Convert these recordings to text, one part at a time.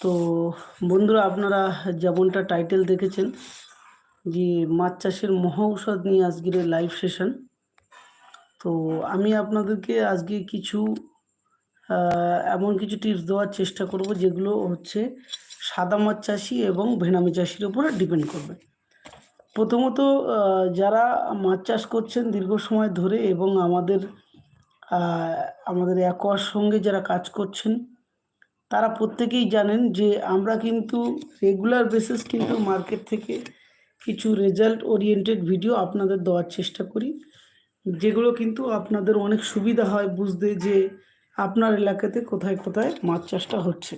তো বন্ধুরা, আপনারা যেমনটা টাইটেল দেখেছেন যে মাছ চাষের মহা ঔষধ নিয়ে আজকের লাইভ সেশন তো আমি আপনাদেরকে আজকে কিছু এমন কিছু টিপস দেওয়ার চেষ্টা করব যেগুলো হচ্ছে সাদা মাছ চাষি এবং ভেনামি চাষির উপরে ডিপেন্ড করবে। প্রথমত যারা মাছ চাষ করছেন দীর্ঘ সময় ধরে এবং আমাদের আমাদের অ্যাকোয়ার সঙ্গে যারা কাজ করছেন তারা প্রত্যেকেই জানেন যে আমরা কিন্তু রেগুলার বেসিস কিন্তু মার্কেট থেকে কিছু রেজাল্ট ওরিয়েন্টেড ভিডিও আপনাদের দেওয়ার চেষ্টা করি, যেগুলো কিন্তু আপনাদের অনেক সুবিধা হয় বুঝতে যে আপনার এলাকাতে কোথায় কোথায় মাছ চাষটা হচ্ছে।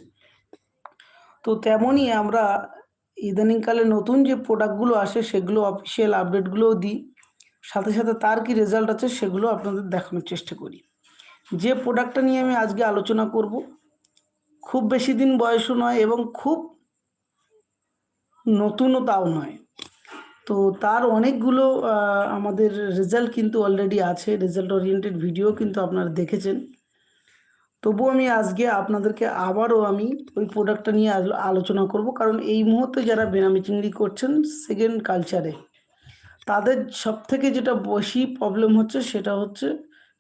তো তেমনই আমরা ইদানিংকালে নতুন যে প্রোডাক্টগুলো আসে সেগুলো অফিসিয়াল আপডেটগুলোও দিই, সাথে সাথে তার কি রেজাল্ট আছে সেগুলো আপনাদের দেখানোর চেষ্টা করি। যে প্রোডাক্টটা নিয়ে আমি আজকে আলোচনা করব খুব বেশি দিন বয়সও নয় এবং খুব নতুনও তাও নয়। তো তার অনেকগুলো আমাদের রেজাল্ট কিন্তু অলরেডি আছে রেজাল্ট ওরিয়েন্টেড ভিডিও কিন্তু আপনারা দেখেছেন। তবুও আমি আজকে আপনাদেরকে আবারও আমি ওই প্রোডাক্টটা নিয়ে আলো- আলোচনা করব। কারণ এই মুহূর্তে যারা বেনামি চিংড়ি করছেন সেকেন্ড কালচারে তাদের সব থেকে যেটা বেশি প্রবলেম হচ্ছে, সেটা হচ্ছে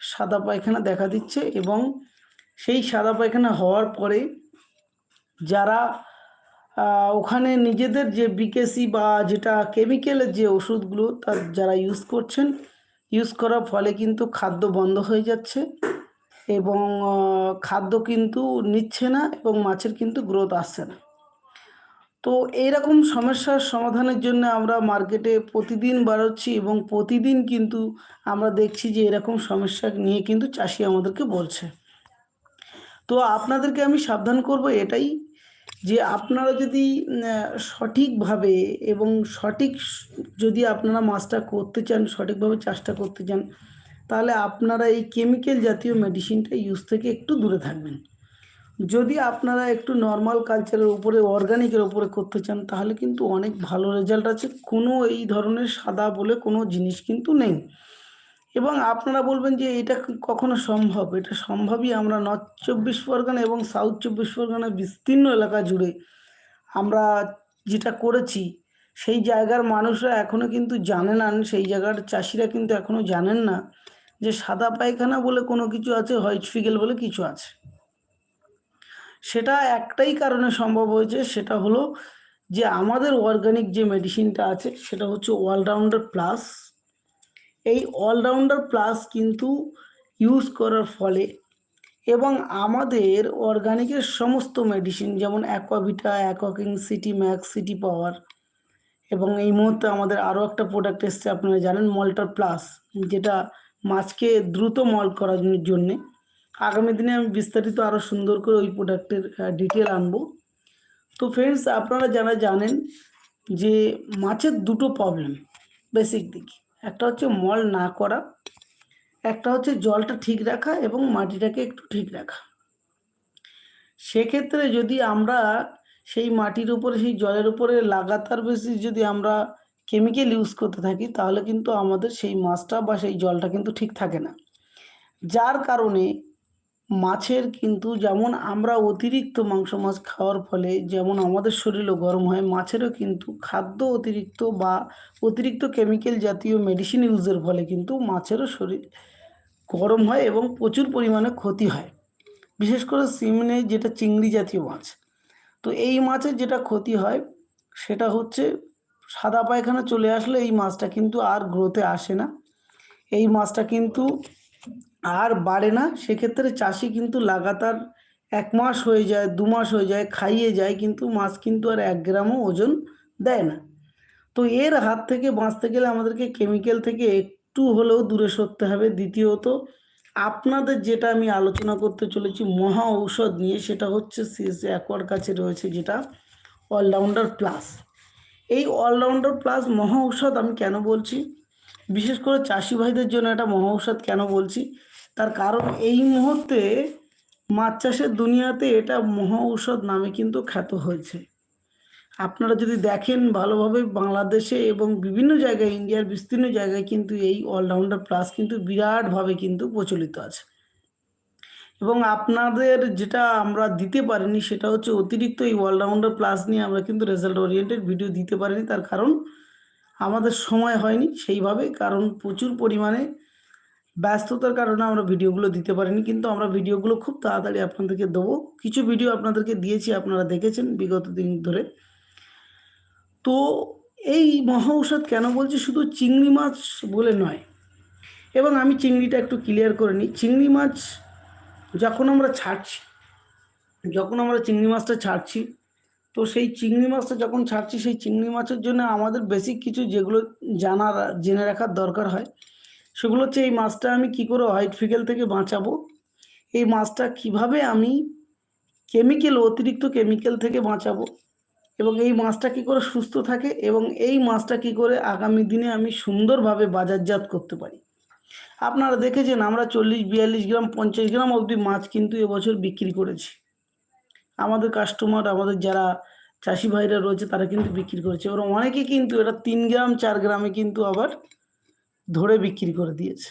সাদা পায়খানা দেখা দিচ্ছে এবং সেই সাদা পায়খানা হওয়ার পরে যারা ওখানে নিজেদের যে বিকেসি বা যেটা কেমিক্যালের যে ওষুধগুলো তার যারা ইউজ করছেন ইউজ করার ফলে কিন্তু খাদ্য বন্ধ হয়ে যাচ্ছে এবং খাদ্য কিন্তু নিচ্ছে না এবং মাছের কিন্তু গ্রোথ আসছে না। তো এইরকম সমস্যার সমাধানের জন্য আমরা মার্কেটে প্রতিদিন বাড়াচ্ছি এবং প্রতিদিন কিন্তু আমরা দেখছি যে এরকম সমস্যা নিয়ে কিন্তু চাষি আমাদেরকে বলছে। তো আপনাদেরকে আমি সাবধান করব এটাই যে আপনারা যদি সঠিকভাবে এবং সঠিক যদি আপনারা মাছটা করতে চান, সঠিকভাবে চাষটা করতে চান, তাহলে আপনারা এই কেমিক্যাল জাতীয় মেডিসিনটা ইউজ থেকে একটু দূরে থাকবেন। যদি আপনারা একটু নর্মাল কালচারের উপরে অর্গানিকের উপরে করতে চান, তাহলে কিন্তু অনেক ভালো রেজাল্ট আছে। কোনো এই ধরনের সাদা বলে কোনো জিনিস কিন্তু নেই। এবং আপনারা বলবেন যে এটা কখনো সম্ভব? এটা সম্ভবই আমরা নর্থ চব্বিশ পরগনা এবং সাউথ চব্বিশ পরগনা বিস্তীর্ণ এলাকা জুড়ে আমরা যেটা করেছি, সেই জায়গার মানুষরা এখনও কিন্তু জানে না, সেই জায়গার চাষিরা কিন্তু এখনও জানেন না যে সাদা পায়খানা বলে কোনো কিছু আছে হোয়াইট ফিগেল বলে কিছু আছে। সেটা একটাই কারণে সম্ভব হয়েছে, সেটা হলো যে আমাদের অর্গানিক যে মেডিসিনটা আছে, সেটা হচ্ছে অলরাউন্ডার প্লাস এই অলরাউন্ডার প্লাস কিন্তু ইউজ করার ফলে এবং আমাদের অর্গানিকের সমস্ত মেডিসিন যেমন Aquavita, Aquaking, city max city power এবং এই মুহূর্তে আমাদের আরও একটা প্রোডাক্ট এসছে, আপনারা জানেন মল্টার প্লাস, যেটা মাছকে দ্রুত মল করার জন্যে। আগামী দিনে আমি বিস্তারিত আরও সুন্দর করে ওই প্রোডাক্টের ডিটেল আনব। তো ফ্রেন্ডস আপনারা যারা জানেন যে মাছের দুটো প্রবলেম বেসিক দিক। একটা হচ্ছে মল না করা, একটা হচ্ছে জলটা ঠিক রাখা এবং মাটিটাকে একটু ঠিক রাখা। সেক্ষেত্রে যদি আমরা সেই মাটির উপরে, সেই জলের উপরে লাগাতার বেশি যদি আমরা কেমিক্যাল ইউজ করতে থাকি, তাহলে কিন্তু আমাদের সেই মাছটা বা সেই জলটা কিন্তু ঠিক থাকে না। যার কারণে মাছের কিন্তু যেমন আমরা অতিরিক্ত মাংস মাছ খাওয়ার ফলে যেমন আমাদের শরীরও গরম হয়, মাছেরও কিন্তু খাদ্য অতিরিক্ত বা অতিরিক্ত কেমিক্যাল জাতীয় মেডিসিন ইউজের ফলে কিন্তু মাছেরও শরীর গরম হয় এবং প্রচুর পরিমাণে ক্ষতি হয়। বিশেষ করে সিমনে যেটা চিংড়ি জাতীয় মাছ। তো এই মাছের যেটা ক্ষতি হয়, সেটা হচ্ছে সাদা পায়খানা চলে আসলে এই মাছটা কিন্তু আর গ্রোথে আসে না। এই মাছটা কিন্তু আর বাড়ে না, সেক্ষেত্রে চাষি কিন্তু লাগাতার এক মাস হয়ে যায়, দু মাস হয়ে যায়, খাইয়ে যায়, কিন্তু মাছ কিন্তু আর এক গ্রামও ওজন দেয় না। তো এর হাত থেকে বাঁচতে গেলে আমাদেরকে কেমিক্যাল থেকে একটু হলেও দূরে সরতে হবে। দ্বিতীয়ত, আপনাদের যেটা আমি আলোচনা করতে চলেছি মহা ঔষধ নিয়ে, সেটা হচ্ছে সিএসএ অ্যাকোয়ার কাছে রয়েছে, যেটা অলরাউন্ডার প্লাস এই অলরাউন্ডার প্লাস মহা ঔষধ আমি কেন বলছি? বিশেষ করে চাষি ভাইদের জন্য এটা মহা ঔষধ কেন বলছি? তার কারণ এই মুহূর্তে মাছ চাষের দুনিয়াতে এটা মহা ঔষধ নামে কিন্তু খ্যাত হয়েছে। আপনারা যদি দেখেন ভালোভাবে বাংলাদেশে এবং বিভিন্ন জায়গায়, ইন্ডিয়ার বিস্তীর্ণ জায়গায় কিন্তু এই অলরাউন্ডার প্লাস কিন্তু বিরাটভাবে কিন্তু প্রচলিত আছে। এবং আপনাদের যেটা আমরা দিতে পারিনি সেটা হচ্ছে অতিরিক্ত এই অলরাউন্ডার প্লাস নিয়ে আমরা কিন্তু রেজাল্ট ওরিয়েন্টেড ভিডিও দিতে পারিনি। তার কারণ আমাদের সময় হয়নি সেইভাবে, কারণ প্রচুর পরিমাণে ব্যস্ততার কারণে আমরা ভিডিওগুলো দিতে পারিনি, কিন্তু আমরা ভিডিওগুলো খুব তাড়াতাড়ি আপনাদেরকে দেবো। কিছু ভিডিও আপনাদেরকে দিয়েছি, আপনারা দেখেছেন বিগত দিন ধরে। তো এই মহা ঔষধ কেন বলছি? শুধু চিংড়ি মাছ বলে নয়। এবং আমি চিংড়িটা একটু ক্লিয়ার করে নিই। চিংড়ি মাছ যখন আমরা ছাড়ছি, যখন আমরা চিংড়ি মাছটা ছাড়ছি, তো সেই চিংড়ি মাছটা যখন ছাড়ছি, সেই চিংড়ি মাছের জন্য আমাদের বেসিক কিছু যেগুলো জানার, জেনে রাখার দরকার হয় সেগুলো হচ্ছে এই মাছটা আমি কি করে হোয়াইট ফিগেল থেকে বাঁচাবো? এই মাছটা কীভাবে আমি কেমিক্যাল অতিরিক্ত কেমিক্যাল থেকে বাঁচাবো? এবং এই মাছটা কি করে সুস্থ থাকে? এবং এই মাছটা কি করে আগামী দিনে আমি সুন্দরভাবে বাজারজাত করতে পারি? আপনারা দেখেছেন আমরা চল্লিশ, বিয়াল্লিশ গ্রাম, পঞ্চাশ গ্রাম অবধি মাছ কিন্তু এবছর বিক্রি করেছি। আমাদের কাস্টমার আমাদের যারা চাষি ভাইরা রয়েছে তারা কিন্তু বিক্রি করেছে। এবং অনেকে কিন্তু এটা তিন গ্রাম, চার গ্রামে কিন্তু আবার ধরে বিক্রি করে দিয়েছে।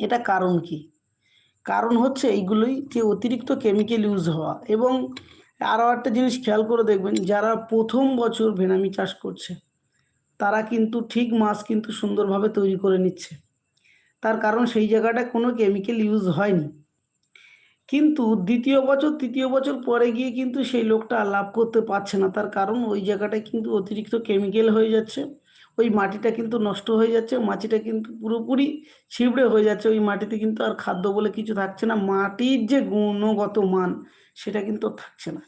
এটা কারণ কি? কারণ হচ্ছে এইগুলোই যে অতিরিক্ত কেমিক্যাল ইউজ হওয়া এবং আরও একটা জিনিস খেয়াল করে দেখবেন, যারা প্রথম বছর ভেনামি চাষ করছে, তারা কিন্তু ঠিক মাছ কিন্তু সুন্দরভাবে তৈরি করে নিচ্ছে। তার কারণ সেই জায়গাটায় কোনো কেমিক্যাল ইউজ হয়নি। কিন্তু দ্বিতীয় বছর, তৃতীয় বছর পরে গিয়ে কিন্তু সেই লোকটা লাভ করতে পারছে না। তার কারণ ওই জায়গাটায় কিন্তু অতিরিক্ত কেমিক্যাল হয়ে যাচ্ছে। ওই মাটিটা কিন্তু নষ্ট হয়ে যাচ্ছে, মাটিটা কিন্তু পুরোপুরি ছিবড়ে হয়ে যাচ্ছে, ওই মাটিতে কিন্তু আর খাদ্য বলে কিছু থাকছে না, মাটির যে গুণগত মান সেটা কিন্তু থাকছে না।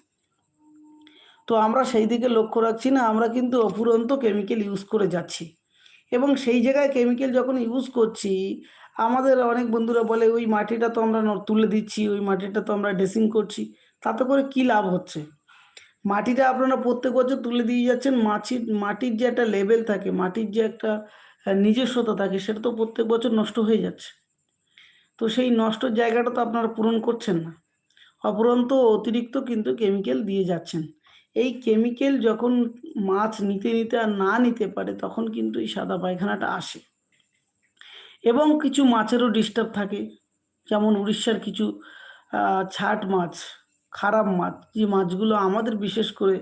তো আমরা সেই দিকে লক্ষ্য রাখছি না, আমরা কিন্তু অফুরন্ত কেমিক্যাল ইউজ করে যাচ্ছি। এবং সেই জায়গায় কেমিক্যাল যখন ইউজ করছি, আমাদের অনেক বন্ধুরা বলে, ওই মাটিটা তো আমরা তুলে দিচ্ছি, ওই মাটিটা তো আমরা ড্রেসিং করছি, তাতে করে কি লাভ হচ্ছে? মাটিটা আপনারা প্রত্যেক বছর তুলে দিয়ে যাচ্ছেন মাছির মাটির যে একটা লেভেল থাকে, মাটির যে একটা নিজস্বতা থাকে, সেটা তো প্রত্যেক বছর নষ্ট হয়ে যাচ্ছে। তো সেই নষ্ট জায়গাটা তো আপনারা পূরণ করছেন না। অপরন্ত অতিরিক্ত কিন্তু কেমিক্যাল দিয়ে যাচ্ছেন। এই কেমিক্যাল যখন মাছ নিতে নিতে আর না নিতে পারে, তখন কিন্তু এই সাদা পায়খানাটা আসে। এবং কিছু মাছেরও ডিস্টার্ব থাকে, যেমন উড়িষ্যার কিছু ছাট মাছ। খারাপ মাছ, যে মাছগুলো আমাদের বিশেষ করে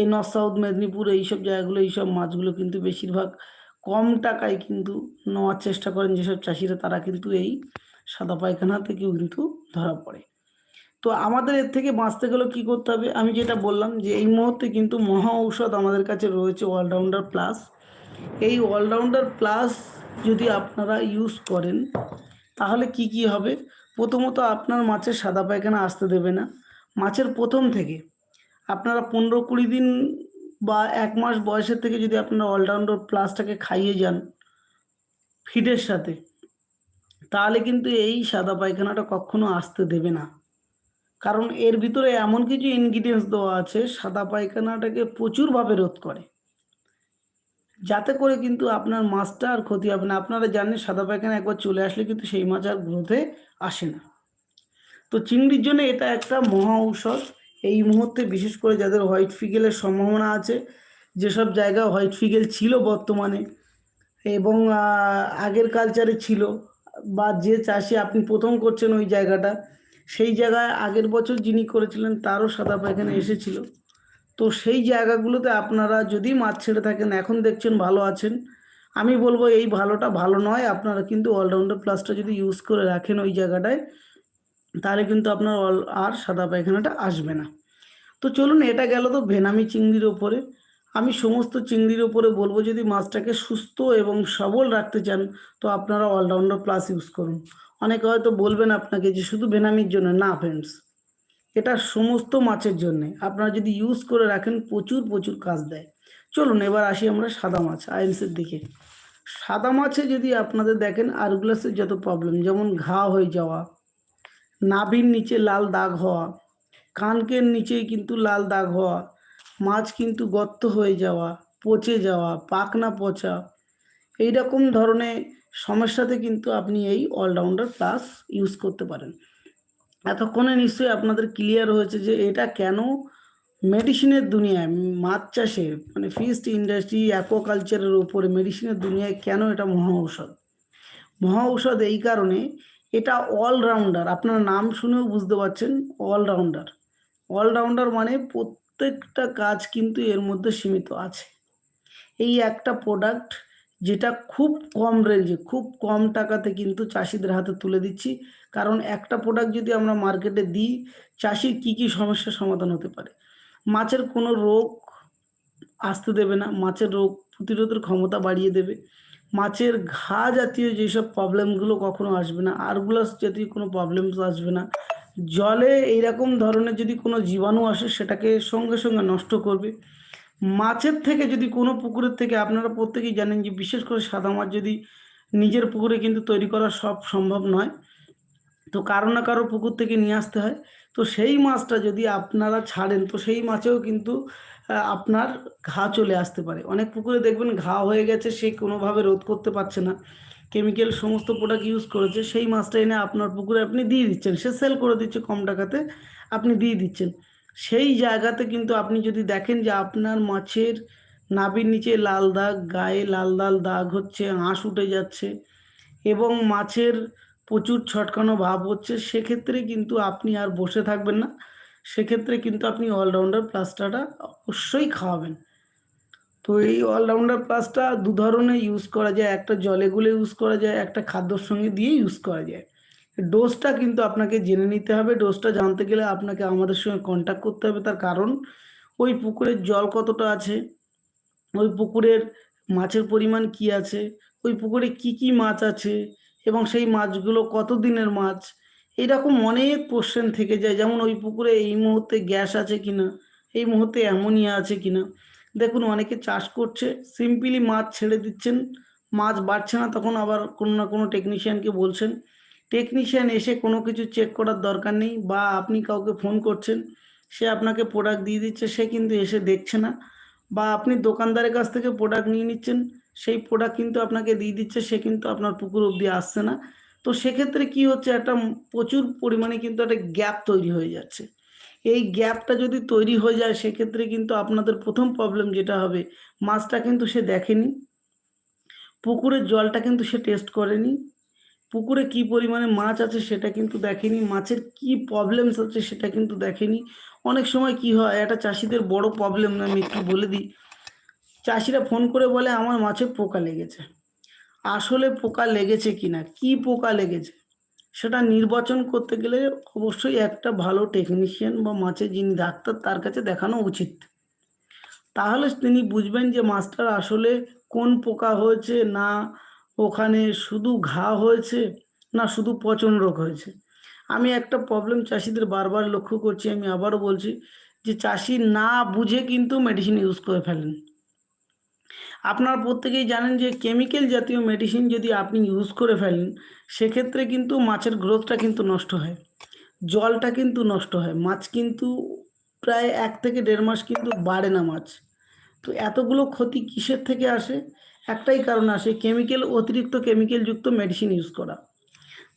এই নর্থ সাউথ মেদিনীপুর এইসব জায়গাগুলো, এইসব মাছগুলো কিন্তু বেশিরভাগ কম টাকায় কিন্তু নেওয়ার চেষ্টা করেন যেসব চাষিরা, তারা কিন্তু এই সাদা পায়খানা থেকেও কিন্তু ধরা পড়ে। তো আমাদের এর থেকে বাঁচতে গেলে কী করতে হবে? আমি যেটা বললাম যে এই মুহূর্তে কিন্তু মহা ঔষধ আমাদের কাছে রয়েছে অলরাউন্ডার প্লাস এই অলরাউন্ডার প্লাস যদি আপনারা ইউজ করেন, তাহলে কি কি হবে? প্রথমত আপনার মাছের সাদা পায়খানা আসতে দেবে না। মাছের প্রথম থেকে। আপনারা পনেরো কুড়ি দিন বা এক মাস বয়সের থেকে যদি আপনারা অলরাউন্ডার প্লাসটাকে খাইয়ে যান ফিডের সাথে, তাহলে কিন্তু এই সাদা পায়খানাটা কখনো আসতে দেবে না। কারণ এর ভিতরে এমন কিছু ইনগ্রিডিয়েন্টস দেওয়া আছে, সাদা পায়খানাটাকে প্রচুরভাবে রোধ করে। যাতে করে কিন্তু আপনার মাছটা আর ক্ষতি হবে না। আপনারা জানেন সাদা পায়খানা একবার চলে আসলে কিন্তু সেই মাছ আর গ্রোথে আসে না। তো চিংড়ির জন্য এটা একটা মহা ঔষধ। এই মুহূর্তে বিশেষ করে যাদের হোয়াইট ফিগেলের সম্ভাবনা আছে, যেসব জায়গায় হোয়াইট ফিগেল ছিল বর্তমানে এবং আগের কালচারে ছিল বা যে চাষি আপনি প্রথম করছেন ওই জায়গাটা, সেই জায়গায় আগের বছর যিনি করেছিলেন তারও সাদা পায়খানা এসেছিল। তো সেই জায়গাগুলোতে আপনারা যদি মাছ ছেড়ে থাকেন, এখন দেখছেন ভালো আছেন। আমি বলব এই ভালোটা ভালো নয়, আপনারা কিন্তু অলরাউন্ডার প্লাসটা যদি ইউজ করে রাখেন ওই জায়গাটায় তাহলে কিন্তু আপনার অল আর সাদা পায়খানাটা আসবে না। তো চলুন, এটা গেল তো ভেনামি চিংড়ির ওপরে। আমি সমস্ত চিংড়ির ওপরে বলব, যদি মাছটাকে সুস্থ এবং সবল রাখতে চান, তো আপনারা অলরাউন্ডার প্লাস ইউজ করুন। অনেকে হয়তো বলবেন আপনাকে যে শুধু ভেনামির জন্য, না ফ্রেন্ডস এটা সমস্ত মাছের জন্য। আপনারা যদি ইউজ করে রাখেন, প্রচুর প্রচুর কাজ দেয়। চলুন, এবার আসি আমরা সাদা মাছ আইএমসের দিকে। সাদা মাছে যদি আপনাদের দেখেন আরগুলাসের যত প্রবলেম যেমন ঘা হয়ে যাওয়া নাভির নিচে লাল দাগ হওয়া, কানকের নিচে কিন্তু লাল দাগ হওয়া, মাছ কিন্তু গর্ত হয়ে যাওয়া, পচে যাওয়া পাকনা পচা। এই রকম ধরনের সমস্যাতে কিন্তু আপনি এই অলরাউন্ডার প্লাস ইউজ করতে পারেন। এতক্ষণে নিশ্চয়ই আপনাদের ক্লিয়ার হয়েছে যে এটা কেন মেডিসিনের দুনিয়ায়, মাছ চাষে মানে ফিস্ট ইন্ডাস্ট্রি অ্যাকোয়াকালচারের ওপরে মেডিসিনের দুনিয়ায় কেন এটা মহা ঔষধ? মহা ঔষধ এই কারণে এটা অলরাউন্ডার আপনার নাম শুনেও বুঝতে পারছেন অলরাউন্ডার অলরাউন্ডার মানে প্রত্যেকটা কাজ কিন্তু এর মধ্যে সীমিত আছে। এই একটা প্রোডাক্ট যেটা খুব কম রেঞ্জে খুব কম টাকাতে কিন্তু চাষিদের হাতে তুলে দিচ্ছি। কারণ একটা প্রোডাক্ট যদি আমরা মার্কেটে দিই, চাষির কী কী সমস্যার সমাধান হতে পারে? মাছের কোনো রোগ আসতে দেবে না। মাছের রোগ প্রতিরোধের ক্ষমতা বাড়িয়ে দেবে। মাছের ঘা জাতীয় যেসব প্রবলেমগুলো কখনো আসবে না আরগুলাস জাতীয় কোনো প্রবলেমস আসবে না। জলে এইরকম ধরনের যদি কোনো জীবাণু আসে, সেটাকে সঙ্গে সঙ্গে নষ্ট করবে। মাছের থেকে যদি কোনো পুকুরের থেকে, আপনারা প্রত্যেকেই জানেন যে বিশেষ করে সাদা মাছ যদি নিজের পুকুরে কিন্তু তৈরি করা সব সম্ভব নয়, তো কারও না কারও পুকুর থেকে নিয়ে আসতে হয়। তো সেই মাছটা যদি আপনারা ছাড়েন, তো সেই মাছেও কিন্তু আপনার ঘা চলে আসতে পারে। অনেক পুকুরে দেখবেন ঘা হয়ে গেছে, সে কোনোভাবে রোধ করতে পারছে না। কেমিক্যাল সমস্ত প্রোডাক্ট ইউজ করেছে, সেই মাছটা এনে আপনার পুকুরে আপনি দিয়ে দিচ্ছেন। সে সেল করে দিচ্ছে কম টাকাতে, আপনি দিয়ে দিচ্ছেন। সেই জায়গাতে কিন্তু আপনি যদি দেখেন যে আপনার মাছের নাভির নিচে লাল দাগ, গায়ে লাল লাল দাগ হচ্ছে আঁশ উঠে যাচ্ছে এবং মাছের প্রচুর ছটকানো ভাব হচ্ছে, সেক্ষেত্রে কিন্তু আপনি আর বসে থাকবেন না। সেক্ষেত্রে কিন্তু আপনি অলরাউন্ডার প্লাস্টারটা অবশ্যই খাওয়াবেন। তো এই অলরাউন্ডার প্লাসটা দু ধরনের ইউজ করা যায়। একটা জলে গুলে ইউজ করা যায়, একটা খাদ্যর সঙ্গে দিয়ে ইউজ করা যায়। ডোজটা কিন্তু আপনাকে জেনে নিতে হবে। ডোজটা জানতে গেলে আপনাকে আমাদের সঙ্গে কন্ট্যাক্ট করতে হবে। তার কারণ ওই পুকুরের জল কতটা আছে, ওই পুকুরের মাছের পরিমাণ কি আছে, ওই পুকুরে কি কি মাছ আছে এবং সেই মাছগুলো কত দিনের মাছ এরকম অনেক কোশ্চেন থেকে যায়। যেমন ওই পুকুরে এই মুহূর্তে গ্যাস আছে কিনা? এই মুহূর্তে অ্যামোনিয়া আছে কিনা? দেখুন, অনেকে চাষ করছে সিম্পলি মাছ ছেড়ে দিচ্ছেন, মাছ বাড়ছে না, তখন আবার কোনো না কোনো টেকনিশিয়ানকে বলছেন। টেকনিশিয়ান এসে কোনো কিছু চেক করার দরকার নেই, বা আপনি কাউকে ফোন করছেন, সে আপনাকে প্রোডাক্ট দিয়ে দিচ্ছে, সে কিন্তু এসে দেখছে না। বা আপনি দোকানদারের কাছ থেকে প্রোডাক্ট নিয়ে নিচ্ছেন, সেই প্রোডাক্ট কিন্তু আপনাকে দিয়ে দিচ্ছে, সে কিন্তু আপনার পুকুর অবধি আসছে না। তো সেক্ষেত্রে কি হচ্ছে? একটা প্রচুর পরিমাণে কিন্তু একটা গ্যাপ তৈরি হয়ে যাচ্ছে। এই গ্যাপটা যদি তৈরি হয়ে যায়, সেক্ষেত্রে কিন্তু আপনাদের প্রথম প্রবলেম যেটা হবে, মাছটা কিন্তু সে দেখেনি। পুকুরের জলটা কিন্তু সে টেস্ট করেনি। পুকুরে কি পরিমাণে মাছ আছে সেটা কিন্তু দেখেনি। মাছের কি প্রবলেমস আছে সেটা কিন্তু দেখেনি। অনেক সময় কি হয়, একটা চাষিদের বড় প্রবলেম আমি একটু বলে দিই। চাষিরা ফোন করে বলে, আমার মাছে পোকা লেগেছে। আসলে পোকা লেগেছে কিনা, কি পোকা লেগেছে, সেটা নির্বাচন করতে গেলে অবশ্যই একটা ভালো টেকনিশিয়ান বা মাছের যিনি ডাক্তার তার কাছে দেখানো উচিত। তাহলে তিনি বুঝবেন যে মাছটার আসলে কোন পোকা হয়েছে, না ওখানে শুধু ঘা হয়েছে, না শুধু পচন রোগ হয়েছে। আমি একটা প্রবলেম চাষিদের বারবার লক্ষ্য করছি, আমি আবারও বলছি যে চাষি না বুঝে কিন্তু মেডিসিন ইউজ করে ফেলেন। আপনারা প্রত্যেকেই জানেন যে কেমিক্যাল জাতীয় মেডিসিন যদি আপনি ইউজ করে ফেলেন, সেক্ষেত্রে কিন্তু মাছের গ্রোথটা কিন্তু নষ্ট হয়। জলটা কিন্তু নষ্ট হয়। মাছ কিন্তু প্রায় এক থেকে দেড় মাস কিন্তু বাড়ে না মাছ। তো এতগুলো ক্ষতি কিসের থেকে আসে? একটাই কারণ আসে কেমিক্যাল অতিরিক্ত কেমিক্যালযুক্ত মেডিসিন ইউজ করা।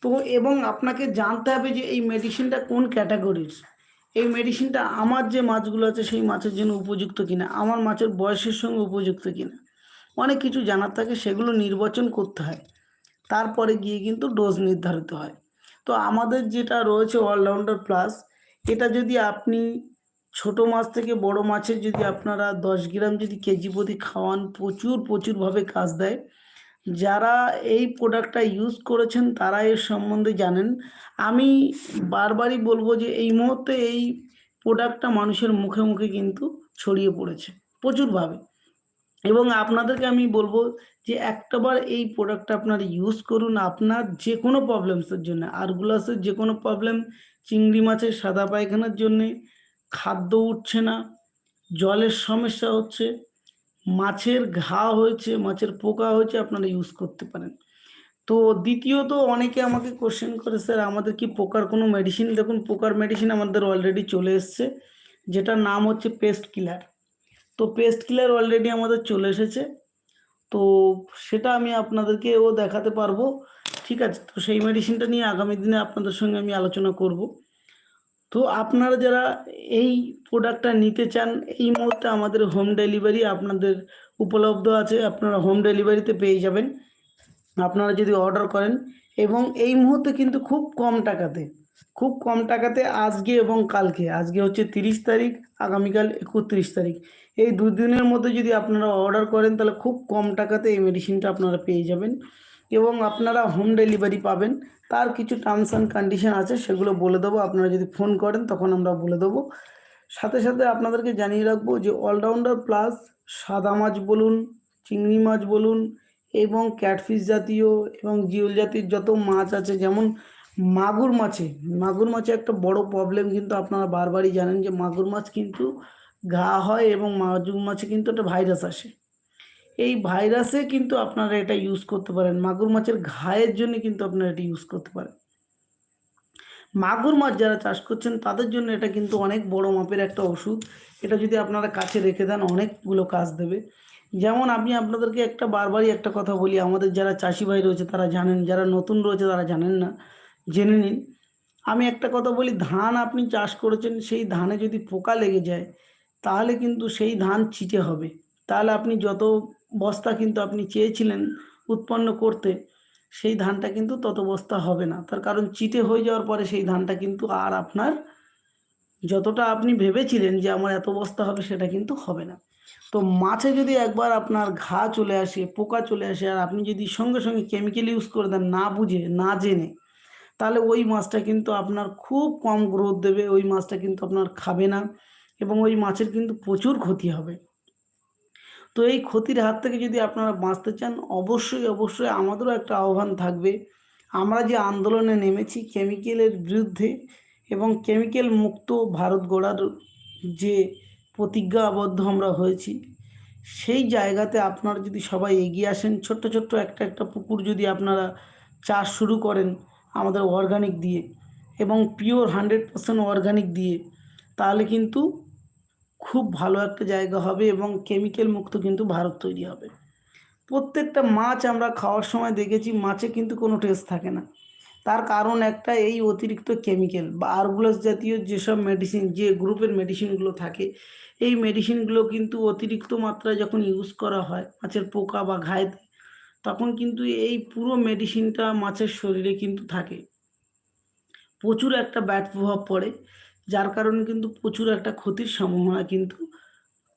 তো এবং আপনাকে জানতে হবে যে এই মেডিসিনটা কোন ক্যাটাগরির এই মেডিসিনটা আমার যে মাছগুলো আছে, সেই মাছের জন্য উপযুক্ত কিনা? আমার মাছের বয়সের সঙ্গে উপযুক্ত কিনা? অনেক কিছু জানার থাকে, সেগুলো নির্বাচন করতে হয়। তারপরে গিয়ে কিন্তু ডোজ নির্ধারিত হয়। তো আমাদের যেটা রয়েছে অলরাউন্ডার প্লাস এটা যদি আপনি ছোট মাছ থেকে বড় মাছের যদি আপনারা দশ গ্রাম যদি কেজি প্রতি খাওয়ান, প্রচুর, প্রচুরভাবে কাজ দেয়। যারা এই প্রোডাক্টটা ইউজ করেছেন, তারা এর সম্বন্ধে জানেন। আমি বারবারই বলব যে এই মুহূর্তে এই প্রোডাক্টটা মানুষের মুখে মুখে কিন্তু ছড়িয়ে পড়েছে, প্রচুরভাবে। এবং আপনাদেরকে আমি বলব যে একটাবার এই প্রোডাক্টটা আপনারা ইউজ করুন আপনার যে কোনো প্রবলেমসের জন্য। আরগুলাসের যে কোনো প্রবলেম চিংড়ি মাছের সাদা পায়খানার জন্যে খাদ্য উঠছে না, জলের সমস্যা হচ্ছে, মাছের ঘা হয়েছে, মাছের পোকা হয়েছে, আপনারা ইউজ করতে পারেন। তো দ্বিতীয়ত অনেকে আমাকে কোশ্চেন করে, স্যার, আমাদের কি পোকার কোনো মেডিসিন দেখুন, পোকার মেডিসিন আমাদের অলরেডি চলে এসছে, যেটার নাম হচ্ছে পেস্ট কিলার তো পেস্ট কিলার অলরেডি আমাদের চলে এসেছে। তো সেটা আমি আপনাদেরকেও দেখাতে পারব। ঠিক আছে, তো সেই মেডিসিনটা নিয়ে আগামী দিনে আপনাদের সঙ্গে আমি আলোচনা করব। তো আপনারা যারা এই প্রোডাক্টটা নিতে চান, এই মুহূর্তে আমাদের হোম ডেলিভারি আপনাদের উপলব্ধ আছে। আপনারা হোম ডেলিভারিতে পেয়ে যাবেন। আপনারা যদি অর্ডার করেন এবং এই মুহূর্তে কিন্তু খুব কম টাকাতে, খুব কম টাকাতে আজকে এবং কালকে, আজকে হচ্ছে তিরিশ তারিখ, আগামীকাল একত্রিশ তারিখ। এই দুদিনের মধ্যে যদি আপনারা অর্ডার করেন, তাহলে খুব কম টাকাতে এই মেডিসিনটা আপনারা পেয়ে যাবেন। এবং আপনারা হোম ডেলিভারি পাবেন। তার কিছু টার্মস অ্যান্ড কন্ডিশন আছে, সেগুলো বলে দেবো। আপনারা যদি ফোন করেন, তখন আমরা বলে দেবো। সাথে সাথে আপনাদেরকে জানিয়ে রাখব যে অলরাউন্ডার প্লাস সাদা মাছ বলুন, চিংড়ি মাছ বলুন, এবং ক্যাটফিশ জাতীয়, এবং জিওল জাতীয় যত মাছ আছে, যেমন মাগুর মাছে। মাগুর মাছে একটা বড় প্রবলেম কিন্তু আপনারা বারবারই জানেন যে মাগুর মাছ কিন্তু ঘা হয় এবং মাগুর মাছে কিন্তু একটা ভাইরাস আসে। এই ভাইরাসে কিন্তু আপনারা এটা ইউজ করতে পারেন। মাগুর মাছের ঘায়ের জন্য কিন্তু আপনারা এটা ইউজ করতে পারেন। মাগুর মাছ যারা চাষ করছেন, তাদের জন্য এটা কিন্তু অনেক বড় মাপের একটা ওষুধ। এটা যদি আপনারা কাছে রেখে দেন, অনেকগুলো কাজ দেবে। যেমন আমি আপনাদেরকে একটা বারবারই একটা কথা বলি, আমাদের যারা চাষি ভাই রয়েছে, তারা জানেন, যারা নতুন রয়েছে, তারা জানেন না, জেনে নিন। আমি একটা কথা বলি, ধান আপনি চাষ করেছেন, সেই ধানে যদি পোকা লেগে যায় তাহলে কিন্তু সেই ধান চিটে হবে। তাহলে আপনি যত বস্তা কিন্তু আপনি চেয়েছিলেন উৎপন্ন করতে, সেই ধানটা কিন্তু তত বস্তা হবে না। তার কারণ চিটে হয়ে যাওয়ার পরে সেই ধানটা কিন্তু আর আপনার যতটা আপনি ভেবেছিলেন যে আমার এত বস্তা হবে সেটা কিন্তু হবে না। তো মাছে যদি একবার আপনার ঘা চলে আসে, পোকা চলে আসে, আর আপনি যদি সঙ্গে সঙ্গে কেমিক্যাল ইউজ করে দেন না বুঝে, না জেনে, তাহলে ওই মাছটা কিন্তু আপনার খুব কম গ্রোথ দেবে, ওই মাছটা কিন্তু আপনার খাবে না। এবং ওই মাছের কিন্তু প্রচুর ক্ষতি হবে। তো এই ক্ষতির হাত থেকে যদি আপনারা বাঁচতে চান, অবশ্যই অবশ্যই আমাদেরও একটা আহ্বান থাকবে। আমরা যে আন্দোলনে নেমেছি কেমিক্যালের বিরুদ্ধে এবং কেমিক্যাল মুক্ত ভারত গড়ার যে প্রতিজ্ঞাবদ্ধ আমরা হয়েছি, সেই জায়গাতে আপনারা যদি সবাই এগিয়ে আসেন, ছোট্ট ছোট্ট একটা একটা পুকুর যদি আপনারা চাষ শুরু করেন আমাদের অর্গানিক দিয়ে এবং পিওর হান্ড্রেড পার্সেন্ট অর্গানিক দিয়ে, তাহলে কিন্তু খুব ভালো একটা জায়গা হবে এবং কেমিক্যাল মুক্ত কিন্তু ভারত তৈরি হবে। প্রত্যেকটা মাছ আমরা খাওয়ার সময় দেখেছি, মাছে কিন্তু কোনো টেস্ট থাকে না। তার কারণ একটা এই অতিরিক্ত কেমিক্যাল বা আরগুলাস জাতীয় যেসব মেডিসিন যে গ্রুপের মেডিসিনগুলো থাকে, এই মেডিসিনগুলো কিন্তু অতিরিক্ত মাত্রায় যখন ইউজ করা হয় মাছের পোকা বা ঘায়েতে, তখন কিন্তু এই পুরো মেডিসিনটা মাছের শরীরে কিন্তু থাকে। প্রচুর একটা ব্যাড প্রভাব পড়ে। যার কারণে কিন্তু প্রচুর একটা ক্ষতির সম্ভাবনা কিন্তু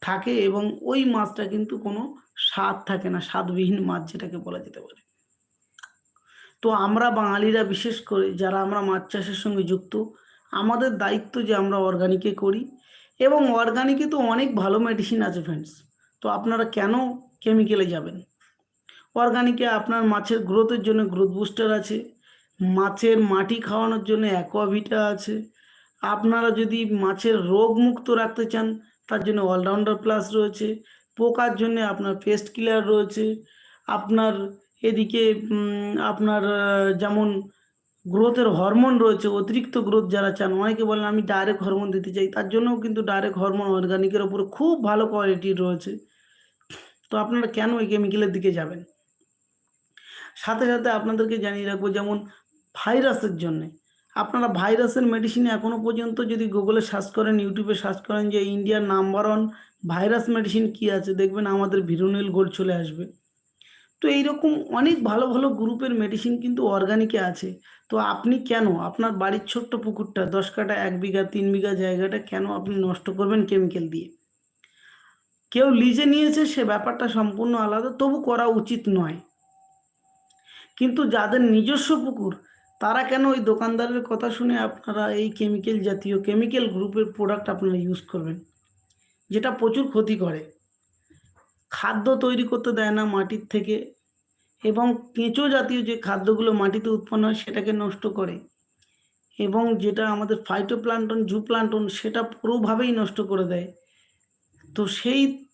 থাকে এবং ওই মাছটা কিন্তু কোনো স্বাদ থাকে না, স্বাদবিহীন মাছ যেটাকে বলা যেতে পারে। তো আমরা বাঙালিরা বিশেষ করে যারা আমরা মাছ চাষের সঙ্গে যুক্ত, আমাদের দায়িত্ব যে আমরা অর্গানিকে করি এবং অর্গানিকে তো অনেক ভালো মেডিসিন আছে ফ্রেন্ডস তো আপনারা কেন কেমিক্যালে যাবেন? অর্গানিকে আপনার মাছের গ্রোথের জন্য গ্রোথ বুস্টার আছে, মাছের মাটি খাওয়ানোর জন্য অ্যাকোয়াভিটা আছে আপনারা যদি মাছের রোগ মুক্ত রাখতে চান, তার জন্য অলরাউন্ডার প্লাস রয়েছে, পোকার জন্য আপনার পেস্ট কিলার রয়েছে, আপনার এদিকে আপনার যেমন গ্রোথের হরমোন রয়েছে, অতিরিক্ত গ্রোথ যারা চান, অনেকে বলেন আমি ডাইরেক্ট হরমোন দিতে চাই, তার জন্যও কিন্তু ডাইরেক্ট হরমোন অর্গানিকের ওপরে খুব ভালো কোয়ালিটির রয়েছে। তো আপনারা কেন ওই কেমিক্যালের দিকে যাবেন? সাথে সাথে আপনাদেরকে জানিয়ে রাখব, যেমন ভাইরাসের জন্যে আপনারা ভাইরাসের মেডিসিন এখনও পর্যন্ত যদি গুগলে সার্চ করেন ইউটিউবে সার্চ করেন যে ইন্ডিয়ার নাম্বার ওয়ান ভাইরাস মেডিসিন কী আছে, দেখবেন আমাদের ভিরুনিল গোল্ড চলে আসবে। তো এইরকম অনেক ভালো ভালো গ্রুপের মেডিসিন কিন্তু অর্গানিকে আছে। তো আপনি কেন, আপনার বাড়ির ছোট্ট পুকুরটা, দশ কাটা এক বিঘা, তিন বিঘা জায়গাটা কেন আপনি নষ্ট করবেন কেমিক্যাল দিয়ে? কেউ লিজে নিয়েছে, সে ব্যাপারটা সম্পূর্ণ আলাদা, তবু করা উচিত নয়। কিন্তু যাদের নিজস্ব পুকুর তারা কেন ওই দোকানদারের কথা শুনে আপনারা এই কেমিক্যাল জাতীয় কেমিক্যাল গ্রুপের প্রোডাক্ট আপনারা ইউজ করবেন? যেটা প্রচুর ক্ষতি করে। খাদ্য তৈরি করতে দেয় না মাটির থেকে এবং কেঁচো জাতীয় যে খাদ্যগুলো মাটিতে উৎপন্ন হয় সেটাকে নষ্ট করে এবং যেটা আমাদের ফাইটোপ্লান্টন জুপ্লান্টন সেটা পুরোভাবেই নষ্ট করে দেয়। তো সেই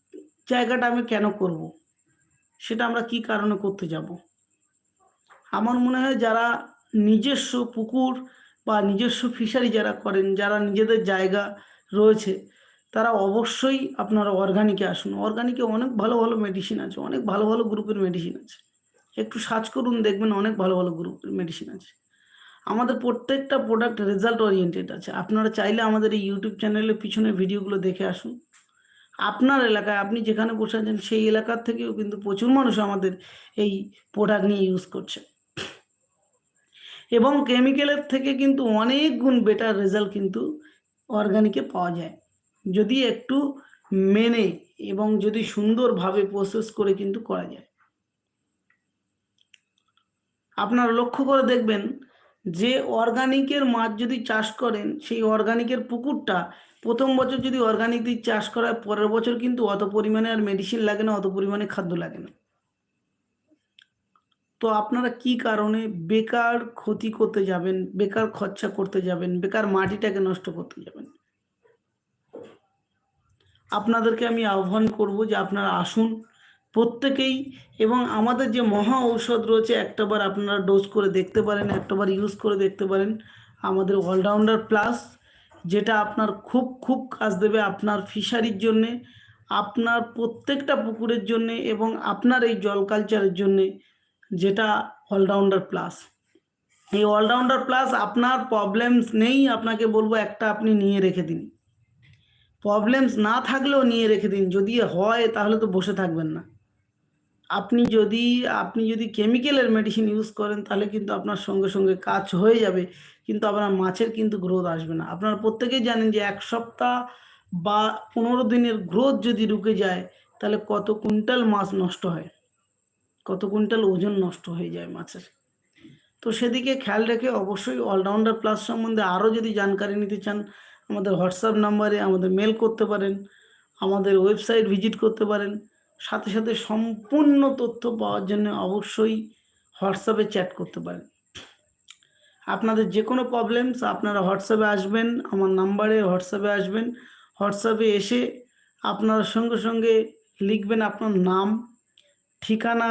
জায়গাটা আমি কেন করব? সেটা আমরা কি কারণে করতে যাব? আমার মনে হয় যারা নিজস্ব পুকুর বা নিজস্ব ফিশারি যারা করেন, যারা নিজেদের জায়গা রয়েছে, তারা অবশ্যই আপনারা অর্গানিকে আসুন। অর্গানিকে অনেক ভালো ভালো মেডিসিন আছে, অনেক ভালো ভালো গ্রুপের মেডিসিন আছে। একটু সার্চ করুন, দেখবেন অনেক ভালো ভালো গ্রুপের মেডিসিন আছে। আমাদের প্রত্যেকটা প্রোডাক্ট রেজাল্ট ওরিয়েন্টেড আছে। আপনারা চাইলে আমাদের এই ইউটিউব চ্যানেলের পিছনে ভিডিওগুলো দেখে আসুন। আপনার এলাকায় আপনি যেখানে বসে আছেন, সেই এলাকার থেকেও কিন্তু প্রচুর মানুষ আমাদের এই প্রোডাক্ট নিয়ে ইউজ করছে। এবং কেমিক্যালের থেকে কিন্তু অনেক গুণ বেটার রেজাল্ট কিন্তু অর্গানিকে পাওয়া যায়। যদি একটু মেনে এবং যদি সুন্দরভাবে প্রসেস করে কিন্তু করা যায়। আপনারা লক্ষ্য করে দেখবেন যে অর্গানিকের মাছ যদি চাষ করেন সেই অর্গানিকের পুকুরটা প্রথম বছর যদি অর্গানিক দিয়ে চাষ করা হয়, পরের বছর কিন্তু অত পরিমাণে আর মেডিসিন লাগে না অত পরিমাণে খাদ্য লাগে না। তো আপনারা কি কারণে বেকার ক্ষতি করতে যাবেন, বেকার খরচা করতে যাবেন, বেকার মাটিটাকে নষ্ট করতে যাবেন? আপনাদেরকে আমি আহ্বান করব যে আপনারা আসুন প্রত্যেকেই এবং আমাদের যে মহা ঔষধ রয়েছে একটাবার আপনারা ডোজ করে দেখতে পারেন, একটাবার ইউজ করে দেখতে পারেন। আমাদের অলরাউন্ডার প্লাস যেটা আপনার খুব খুব কাজ দেবে আপনার ফিশারির জন্যে, আপনার প্রত্যেকটা পুকুরের জন্যে এবং আপনার এই জল কালচারের জন্যে। যেটা অলরাউন্ডার প্লাস এই অলরাউন্ডার প্লাস আপনার প্রবলেমস নেই, আপনাকে বলব একটা আপনি নিয়ে রেখে দিন। প্রবলেমস না থাকলেও নিয়ে রেখে দিন। যদি হয় তাহলে তো বসে থাকবেন না। আপনি যদি আপনি যদি কেমিক্যালের মেডিসিন ইউজ করেন, তাহলে কিন্তু আপনার সঙ্গে সঙ্গে কাজ হয়ে যাবে। কিন্তু আপনার মাছের কিন্তু গ্রোথ আসবে না। আপনারা প্রত্যেকেই জানেন যে এক সপ্তাহ বা পনেরো দিনের গ্রোথ যদি রুকে যায়, তাহলে কত কুইন্টাল মাছ নষ্ট হয়। কত কুইন্টাল ওজন নষ্ট হয়ে যায় মাছের। তো সেদিকে খেয়াল রেখে অবশ্যই অলরাউন্ডার প্লাস সম্বন্ধে আরও যদি জানকারি নিতে চান, আমাদের হোয়াটসঅ্যাপ নাম্বারে আমাদের মেল করতে পারেন, আমাদের ওয়েবসাইট ভিজিট করতে পারেন, সাথে সাথে সম্পূর্ণ তথ্য পাওয়ার জন্য অবশ্যই হোয়াটসঅ্যাপে চ্যাট করতে পারেন। আপনাদের যে কোনো প্রবলেমস আপনারা হোয়াটসঅ্যাপে আসবেন, আমার নাম্বারে হোয়াটসঅ্যাপে আসবেন, হোয়াটসঅ্যাপে এসে আপনার সঙ্গে সঙ্গে লিখবেন আপনার নাম ঠিকানা,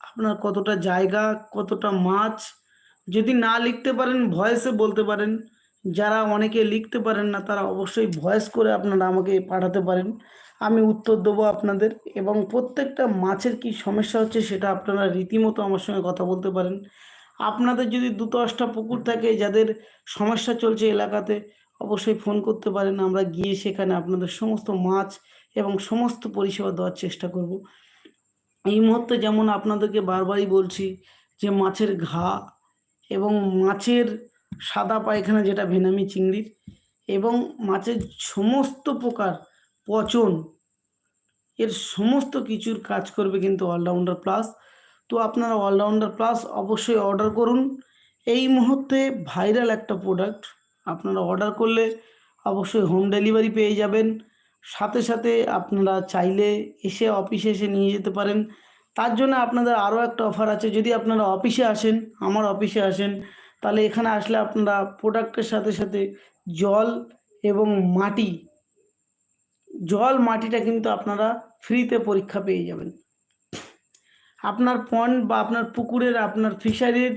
আপনার কতটা জায়গা, কতটা মাছ, যদি না লিখতে পারেন ভয়েসে বলতে পারেন। যারা অনেকে লিখতে পারেন না, তারা অবশ্যই ভয়েস করে আপনারা আমাকে পাঠাতে পারেন। আমি উত্তর দেবো আপনাদের এবং প্রত্যেকটা মাছের কি সমস্যা হচ্ছে সেটা আপনারা রীতিমতো আমার সঙ্গে কথা বলতে পারেন। আপনাদের যদি দু দশটা পুকুর থাকে, যাদের সমস্যা চলছে এলাকাতে, অবশ্যই ফোন করতে পারেন। আমরা গিয়ে সেখানে আপনাদের সমস্ত মাছ এবং সমস্ত পরিষেবা দেওয়ার চেষ্টা করব। এই মুহূর্তে যেমন আপনাদেরকে বারবারই বলছি যে মাছের ঘা এবং মাছের সাদা পায়খানা যেটা ভেনামি চিংড়ির এবং মাছের সমস্ত প্রকার পচন এর সমস্ত কিছুর কাজ করবে কিন্তু অলরাউন্ডার প্লাস তো আপনারা অলরাউন্ডার প্লাস অবশ্যই অর্ডার করুন। এই মুহূর্তে ভাইরাল একটা প্রোডাক্ট আপনারা অর্ডার করলে অবশ্যই হোম ডেলিভারি পেয়ে যাবেন। সাথে সাথে আপনারা চাইলে এসে অফিসে এসে নিয়ে যেতে পারেন। তার জন্য আপনাদের আরও একটা অফার আছে। যদি আপনারা অফিসে আসেন, আমার অফিসে আসেন, তাহলে এখানে আসলে আপনারা প্রোডাক্টের সাথে সাথে জল এবং মাটি, জল, মাটিটা কিন্তু আপনারা ফ্রিতে পরীক্ষা পেয়ে যাবেন। আপনার পন্ড বা আপনার পুকুরের, আপনার ফিশারির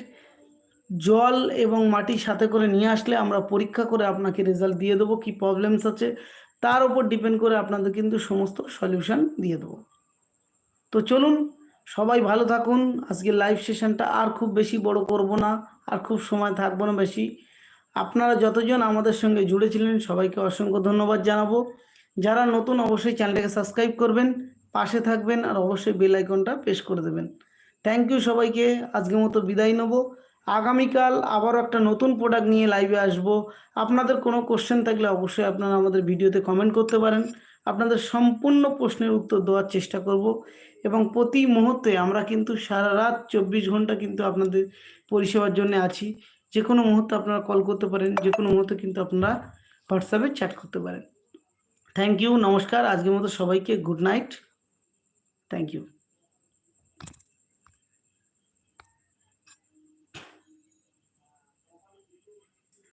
জল এবং মাটি সাথে করে নিয়ে আসলে আমরা পরীক্ষা করে আপনাকে রেজাল্ট দিয়ে দেবো। কী প্রবলেমস আছে? তার উপর ডিপেন্ড করে আপনাদের কিন্তু সমস্ত সলিউশন দিয়ে দেবো। তো চলুন, সবাই ভালো থাকুন। আজকে লাইভ সেশনটা আর খুব বেশি বড় করব না, আর খুব সময় থাকব না বেশি। আপনারা যতজন আমাদের সঙ্গে জুড়েছিলেন সবাইকে অসংখ্য ধন্যবাদ জানাব। যারা নতুন, অবশ্যই চ্যানেলটাকে সাবস্ক্রাইব করবেন, পাশে থাকবেন, আর অবশ্যই বেল আইকনটা প্রেস করে দেবেন। থ্যাংক ইউ সবাইকে। আজকের মতো বিদায় নেব। আগামীকাল আবারও একটা নতুন প্রোডাক্ট নিয়ে লাইভে আসব। আপনাদের কোনো কোশ্চেন থাকলে অবশ্যই আপনারা আমাদের ভিডিওতে কমেন্ট করতে পারেন। আপনাদের সম্পূর্ণ প্রশ্নের উত্তর দেওয়ার চেষ্টা করব এবং প্রতি মুহূর্তে আমরা কিন্তু সারা রাত চব্বিশ ঘণ্টা কিন্তু আপনাদের পরিষেবার জন্য আছি। যে কোনো মুহূর্তে আপনারা কল করতে পারেন, যে কোনো মুহূর্তে কিন্তু আপনারা হোয়াটসঅ্যাপে চ্যাট করতে পারেন। থ্যাংক ইউ নমস্কার, আজকের মতো সবাইকে গুড নাইট থ্যাংক ইউ